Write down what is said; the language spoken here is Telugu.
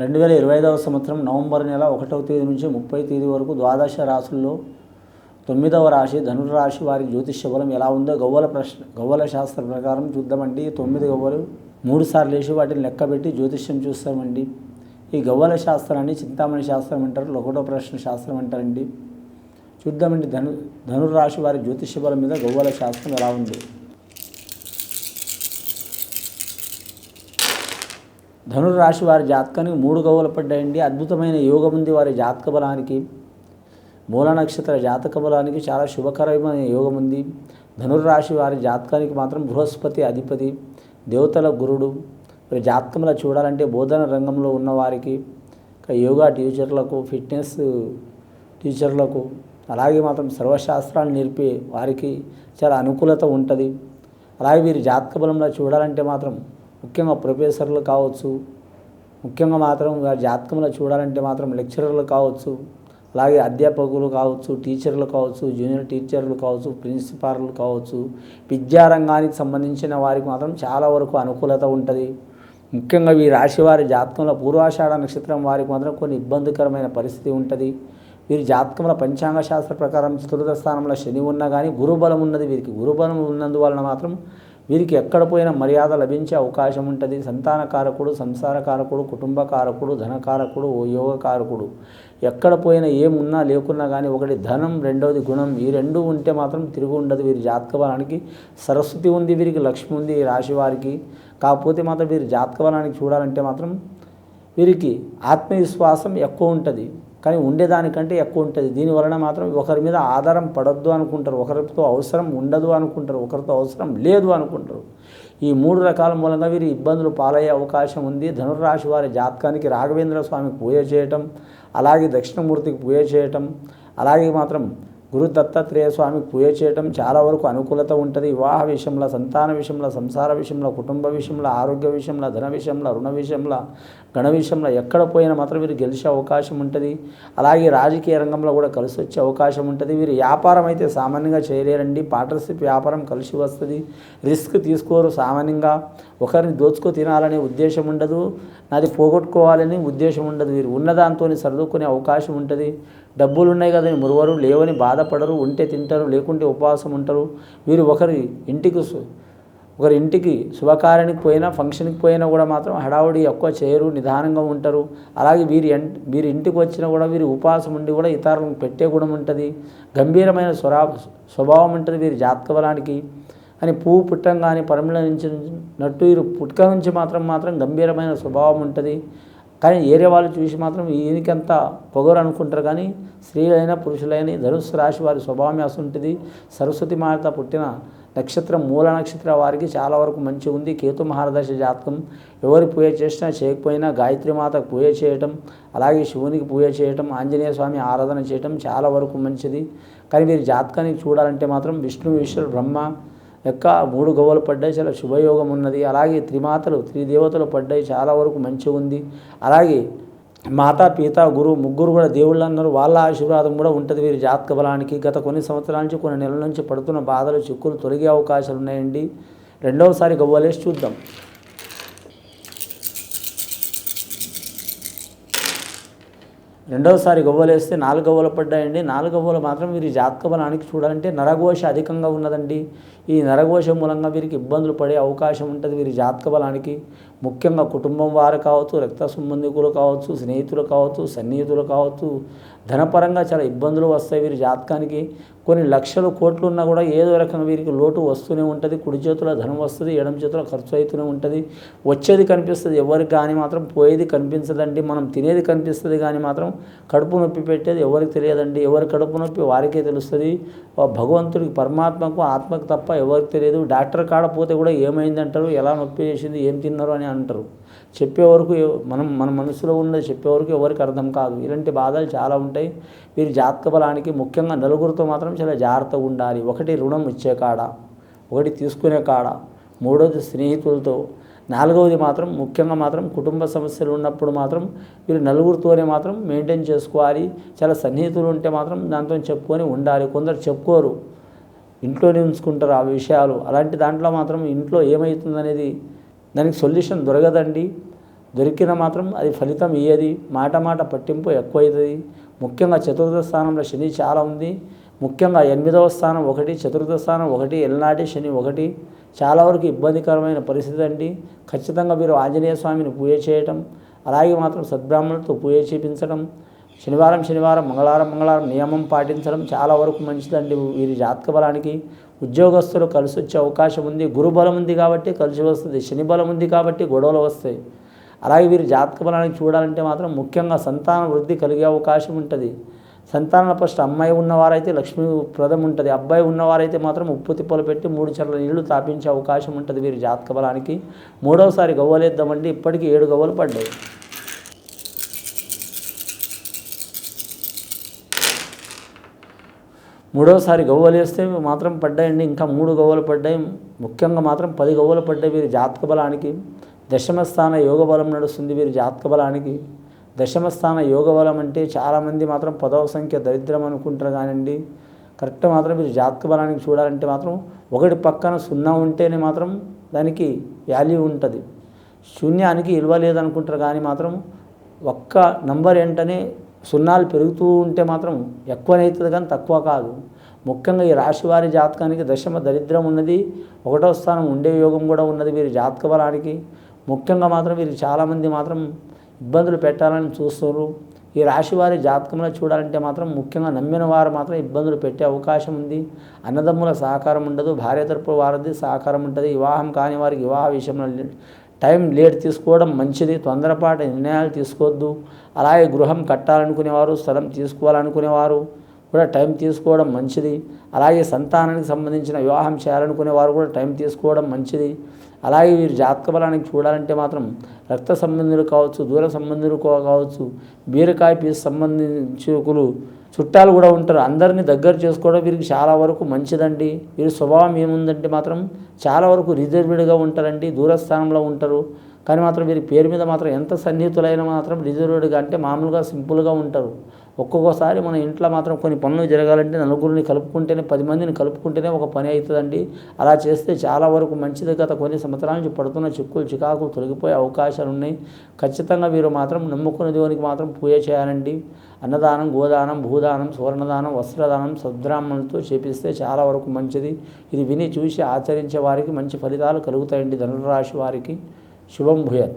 రెండు వేల ఇరవై ఐదవ సంవత్సరం నవంబర్ నెల ఒకటవ తేదీ నుంచి ముప్పై తేదీ వరకు ద్వాదశ రాశుల్లో తొమ్మిదవ రాశి ధనుర్రాశి వారి జ్యోతిష్య బలం ఎలా ఉందో గవ్వల ప్రశ్న గవ్వల శాస్త్ర ప్రకారం చూద్దామండి. ఈ తొమ్మిది గవ్వలు మూడు సార్లు వేసి వాటిని లెక్కబెట్టి జ్యోతిష్యం చూస్తామండి. ఈ గవ్వల శాస్త్రాన్ని చింతామణి శాస్త్రం అంటారు ఒకటో ప్రశ్న శాస్త్రం అంటారండి. చూద్దామండి ధను ధనుర్రాశి వారి జ్యోతిష్య బలం మీద గవ్వల శాస్త్రం ఎలా ఉంది? ధనురాశి వారి జాతకానికి మూడు గవ్వలు పడ్డాయండి. అద్భుతమైన యోగం ఉంది వారి జాతక బలానికి. మూల నక్షత్ర జాతక బలానికి చాలా శుభకరమైన యోగం ఉంది. ధనుర్రాశి వారి జాతకానికి మాత్రం బృహస్పతి అధిపతి దేవతల గురుడు. మరి జాతకంలో చూడాలంటే బోధన రంగంలో ఉన్నవారికి యోగా టీచర్లకు ఫిట్నెస్ టీచర్లకు అలాగే మాత్రం సర్వశాస్త్రాలు నేర్పే వారికి చాలా అనుకూలత ఉంటుంది. అలాగే వీరి జాతక బలంలో చూడాలంటే మాత్రం ముఖ్యంగా ప్రొఫెసర్లు కావచ్చు ముఖ్యంగా మాత్రం జాతకంలో చూడాలంటే మాత్రం లెక్చరర్లు కావచ్చు అలాగే అధ్యాపకులు కావచ్చు టీచర్లు కావచ్చు జూనియర్ టీచర్లు కావచ్చు ప్రిన్సిపాల్లు కావచ్చు విద్యారంగానికి సంబంధించిన వారికి మాత్రం చాలా వరకు అనుకూలత ఉంటుంది. ముఖ్యంగా ఈ రాశి వారి జాతకంలో పూర్వాషాఢ నక్షత్రం వారికి మాత్రం కొన్ని ఇబ్బందికరమైన పరిస్థితి ఉంటుంది. వీరి జాతకంలో పంచాంగ శాస్త్ర ప్రకారం చతుర్థ స్థానంలో శని ఉన్నా కానీ గురుబలం ఉన్నది. వీరికి గురుబలం ఉన్నందువలన మాత్రం వీరికి ఎక్కడ పోయినా మర్యాద లభించే అవకాశం ఉంటుంది. సంతానకారకుడు సంసారకారకుడు కుటుంబకారకుడు ధనకారకుడు యోగకారకుడు. ఎక్కడ పోయినా ఏమున్నా లేకున్నా కానీ ఒకటి ధనం రెండవది గుణం. ఈ రెండు ఉంటే మాత్రం తిరుగు ఉండదు వీరి జాతక బలానికి సరస్వతి ఉంది వీరికి లక్ష్మి ఉంది ఈ రాశి వారికి. కాకపోతే మాత్రం వీరి జాతక బలానికి చూడాలంటే మాత్రం వీరికి ఆత్మవిశ్వాసం ఎక్కువ ఉంటుంది. కానీ ఉండేదానికంటే ఎక్కువ ఉంటుంది. దీని వలన మాత్రం ఒకరి మీద ఆధారం పడద్దు అనుకుంటారు. ఒకరితో అవసరం ఉండదు అనుకుంటారు. ఒకరితో అవసరం లేదు అనుకుంటారు. ఈ మూడు రకాల మూలంగా వీరి ఇబ్బందులు పాలయ్యే అవకాశం ఉంది. ధనుర్రాశి వారి జాతకానికి రాఘవేంద్ర స్వామికి పూజ చేయటం అలాగే దక్షిణమూర్తికి పూజ చేయటం అలాగే మాత్రం గురు దత్తాత్రేయ స్వామికి పూజ చేయటం చాలా వరకు అనుకూలత ఉంటుంది. వివాహ విషయంలో సంతాన విషయంలో సంసార విషయంలో కుటుంబ విషయంలో ఆరోగ్య విషయంలో ధన విషయంలో రుణ విషయంలో గణ విషయంలో ఎక్కడ పోయినా మాత్రం వీరు గెలిచే అవకాశం ఉంటుంది. అలాగే రాజకీయ రంగంలో కూడా కలిసి వచ్చే అవకాశం ఉంటుంది. వీరు వ్యాపారం అయితే సామాన్యంగా చేయలేరండి. పార్ట్నర్షిప్ వ్యాపారం కలిసి వస్తుంది. రిస్క్ తీసుకోరు సామాన్యంగా. ఒకరిని దోచుకో తినాలనే ఉద్దేశం ఉండదు. నాది పోగొట్టుకోవాలని ఉద్దేశం ఉండదు. వీరు ఉన్నదాంతో సర్దుకునే అవకాశం ఉంటుంది. డబ్బులు ఉన్నాయి కదని మురువరు లేవని బాధపడరు ఉంటే తింటారు లేకుంటే ఉపవాసం ఉంటారు. వీరు ఒకరి ఇంటికి ఒకరి ఇంటికి శుభకార్యానికి పోయినా ఫంక్షన్కి పోయినా కూడా మాత్రం హడావుడి ఎక్కువ చేయరు నిదానంగా ఉంటారు. అలాగే వీరి వీరి ఇంటికి వచ్చినా కూడా వీరి ఉపవాసం ఉండి కూడా ఇతరులను పెట్టే గుణం ఉంటుంది. గంభీరమైన స్వరా స్వభావం ఉంటుంది వీరి జాతక బలానికి అని పువ్వు పుట్టంగానే పరిమళించినట్టు వీరు పుట్టుక నుంచి మాత్రం మాత్రం గంభీరమైన స్వభావం ఉంటుంది. కానీ ఏరే వాళ్ళు చూసి మాత్రం ఈయనకెంత పొగరు అనుకుంటారు కానీ స్త్రీలైన పురుషులైన ధనుసు రాశి వారి స్వభావం ఉంటుంది. సరస్వతి మాత పుట్టిన నక్షత్రం మూల నక్షత్ర వారికి చాలా వరకు మంచి ఉంది. కేతు మహారదశ జాతకం ఎవరు పూజ చేసినా చేయకపోయినా గాయత్రి మాతకు పూజ చేయటం అలాగే శివునికి పూజ చేయటం ఆంజనేయ స్వామి ఆరాధన చేయటం చాలా వరకు మంచిది. కానీ మీరు జాతకానికి చూడాలంటే మాత్రం విష్ణు ఈశ్వర బ్రహ్మ యొక్క మూడు గవ్వలు పడ్డాయి చాలా శుభయోగం ఉన్నది. అలాగే త్రిమాతలు త్రిదేవతలు పడ్డాయి చాలా వరకు మంచిగా ఉంది. అలాగే మాతా పిత గురు ముగ్గురు కూడా దేవుళ్ళు అన్నారు. వాళ్ళ ఆశీర్వాదం కూడా ఉంటుంది వీరి జాతక బలానికి. గత కొన్ని సంవత్సరాల నుంచి కొన్ని నెలల నుంచి పడుతున్న బాధలు చిక్కులు తొలగే అవకాశాలు ఉన్నాయండి. రెండవసారి గవ్వలేసి చూద్దాం. రెండవసారి గవ్వలేస్తే నాలుగు గవ్వలు పడ్డాయండి. నాలుగు గవ్వలు మాత్రం వీరి జాతక బలానికి చూడాలంటే నరఘోష అధికంగా ఉన్నదండి. ఈ నరఘోష మూలంగా వీరికి ఇబ్బందులు పడే అవకాశం ఉంటుంది వీరి జాతక బలానికి ముఖ్యంగా కుటుంబం వారు కావచ్చు రక్త సంబంధికులు కావచ్చు స్నేహితులు కావచ్చు సన్నిహితులు కావచ్చు ధనపరంగా చాలా ఇబ్బందులు వస్తాయి వీరి జాతకానికి. కొన్ని లక్షలు కోట్లు ఉన్నా కూడా ఏదో రకంగా వీరికి లోటు వస్తూనే ఉంటుంది. కుడి చేతిలో ధనం వస్తుంది ఎడమ చేతిలో ఖర్చు అవుతూనే ఉంటుంది. వచ్చేది కనిపిస్తుంది ఎవరికి కానీ మాత్రం పోయేది కనిపించదండి. మనం తినేది కనిపిస్తుంది కానీ మాత్రం కడుపు నొప్పి పెట్టేది ఎవరికి తెలియదండి. ఎవరి కడుపు నొప్పి వారికే తెలుస్తుంది. భగవంతుడికి పరమాత్మకు ఆత్మకు తప్ప ఎవరికి తెలియదు. డాక్టర్ కాడ పోతే కూడా ఏమైంది అంటారు ఎలా నొప్పి చేసింది? ఏం తిన్నారు అని అంటారు. చెప్పే వరకు మనం మన మనసులో ఉన్నది చెప్పే వరకు ఎవరికి అర్థం కాదు. ఇలాంటి బాధలు చాలా ఉంటాయి. వీరి జాతక బలానికి ముఖ్యంగా నలుగురితో మాత్రం చాలా జాగ్రత్తగా ఉండాలి. ఒకటి రుణం ఇచ్చే కాడ ఒకటి తీసుకునే కాడ మూడోది స్నేహితులతో నాలుగవది మాత్రం ముఖ్యంగా మాత్రం కుటుంబ సమస్యలు ఉన్నప్పుడు మాత్రం వీరు నలుగురితోనే మాత్రం మెయింటైన్ చేసుకోవాలి. చాలా సన్నిహితులు ఉంటే మాత్రం దాంతో చెప్పుకొని ఉండాలి. కొందరు చెప్పుకోరు. ఇంట్లోనే ఉంచుకుంటారు ఆ విషయాలు. అలాంటి దాంట్లో మాత్రం ఇంట్లో ఏమవుతుందనేది దానికి సొల్యూషన్ దొరకదండి. దొరికిన మాత్రం అది ఫలితం ఇయ్యది. మాట మాట పట్టింపు ఎక్కువవుతుంది ముఖ్యంగా చతుర్థ స్థానంలో శని చాలా ఉంది. ముఖ్యంగా ఎనిమిదవ స్థానం ఒకటి చతుర్థ స్థానం ఒకటి ఎల్నాటి శని ఒకటి చాలా వరకు ఇబ్బందికరమైన పరిస్థితి అండి. ఖచ్చితంగా మీరు ఆంజనేయ స్వామిని పూజ చేయటం అలాగే మాత్రం సద్బ్రాహ్మణులతో పూజ చేపించడం శనివారం శనివారం మంగళవారం మంగళవారం నియమం పాటించడం చాలా వరకు మంచిదండి. వీరి జాతక బలానికి ఉద్యోగస్తులు కలిసి వచ్చే అవకాశం ఉంది. గురు బలం ఉంది కాబట్టి కలిసి వస్తుంది. శని బలం ఉంది కాబట్టి గొడవలు వస్తాయి. అలాగే వీరి జాతక బలానికి చూడాలంటే మాత్రం ముఖ్యంగా సంతాన వృద్ధి కలిగే అవకాశం ఉంటుంది. సంతాన ఫస్ట్ అమ్మాయి ఉన్నవారైతే లక్ష్మీప్రదం ఉంటుంది. అబ్బాయి ఉన్నవారైతే మాత్రం ఉప్పు తిప్పలు పెట్టి మూడు చెర్ల నీళ్ళు తాపించే అవకాశం ఉంటుంది వీరి జాతక బలానికి. మూడవసారి గవ్వలేద్దామండి. ఇప్పటికీ ఏడు గవ్వలు పడ్డాయి. మూడోసారి గవ్వలు వేస్తే మాత్రం పడ్డాయండి. ఇంకా మూడు గవ్వలు పడ్డాయి. ముఖ్యంగా మాత్రం పది గవ్వలు పడ్డాయి వీరి జాతక బలానికి. దశమ స్థాన యోగ బలం నడుస్తుంది వీరి జాతక బలానికి. దశమ స్థాన యోగ బలం అంటే చాలామంది మాత్రం పదవ సంఖ్య దరిద్రం అనుకుంటారు కానివ్వండి కరెక్ట్ మాత్రం మీరు జాతక బలానికి చూడాలంటే మాత్రం ఒకటి పక్కన సున్నా ఉంటేనే మాత్రం దానికి వాల్యూ ఉంటుంది. శూన్యానికి విలువ లేదనుకుంటారు కానీ మాత్రం ఒక్క నంబర్ వెంటనే సున్నాలు పెరుగుతూ ఉంటే మాత్రం ఎక్కువనవుతుంది కానీ తక్కువ కాదు. ముఖ్యంగా ఈ రాశివారి జాతకానికి దశమ దరిద్రం ఉన్నది. ఒకటో స్థానం ఉండే యోగం కూడా ఉన్నది వీరి జాతక బలానికి. ముఖ్యంగా మాత్రం వీరికి చాలామంది మాత్రం ఇబ్బందులు పెట్టాలని చూస్తున్నారు. ఈ రాశివారి జాతకంలో చూడాలంటే మాత్రం ముఖ్యంగా నమ్మిన వారు మాత్రం ఇబ్బందులు పెట్టే అవకాశం ఉంది. అన్నదమ్ముల సహకారం ఉండదు. భార్య తరపు వారిది సహకారం ఉంటుంది. వివాహం కాని వారికి వివాహ విషయంలో టైం లేట్ తీసుకోవడం మంచిది తొందరపాటు నిర్ణయాలు తీసుకోవద్దు. అలాగే గృహం కట్టాలనుకునేవారు స్థలం తీసుకోవాలనుకునేవారు కూడా టైం తీసుకోవడం మంచిది. అలాగే సంతానానికి సంబంధించిన వివాహం చేయాలనుకునే వారు కూడా టైం తీసుకోవడం మంచిది. అలాగే వీరు జాతక బలానికి చూడాలంటే మాత్రం రక్త సంబంధులు కావచ్చు దూర సంబంధులు కావచ్చు బీరకాయ పీసు సంబంధించుకులు చుట్టాలు కూడా ఉంటారు. అందరినీ దగ్గర చేసుకోవడం వీరికి చాలా వరకు మంచిదండి. వీరి స్వభావం ఏముందంటే మాత్రం చాలా వరకు రిజర్వ్డ్గా ఉంటారండి దూరస్థానంలో ఉంటారు. కానీ మాత్రం వీరి పేరు మీద మాత్రం ఎంత సన్నిహితులైనా మాత్రం రిజర్వ్డ్గా అంటే మామూలుగా సింపుల్గా ఉంటారు. ఒక్కొక్కసారి మన ఇంట్లో మాత్రం కొన్ని పనులు జరగాలంటే నలుగురిని కలుపుకుంటేనే పది మందిని కలుపుకుంటేనే ఒక పని అవుతుందండి. అలా చేస్తే చాలా వరకు మంచిది గత కొన్ని సంవత్సరాల నుంచి పడుతున్న చిక్కులు చికాకులు తొలగిపోయే అవకాశాలు ఉన్నాయి. ఖచ్చితంగా వీరు మాత్రం నమ్ముకున్న దేవునికి మాత్రం పూజ చేయాలండి. అన్నదానం గోదానం భూదానం సువర్ణదానం వస్త్రదానం సద్బ్రాహ్మణులతో చేపిస్తే చాలా వరకు మంచిది. ఇది విని చూసి ఆచరించే వారికి మంచి ఫలితాలు కలుగుతాయండి ధనురాశి వారికి. శుభం భూయత్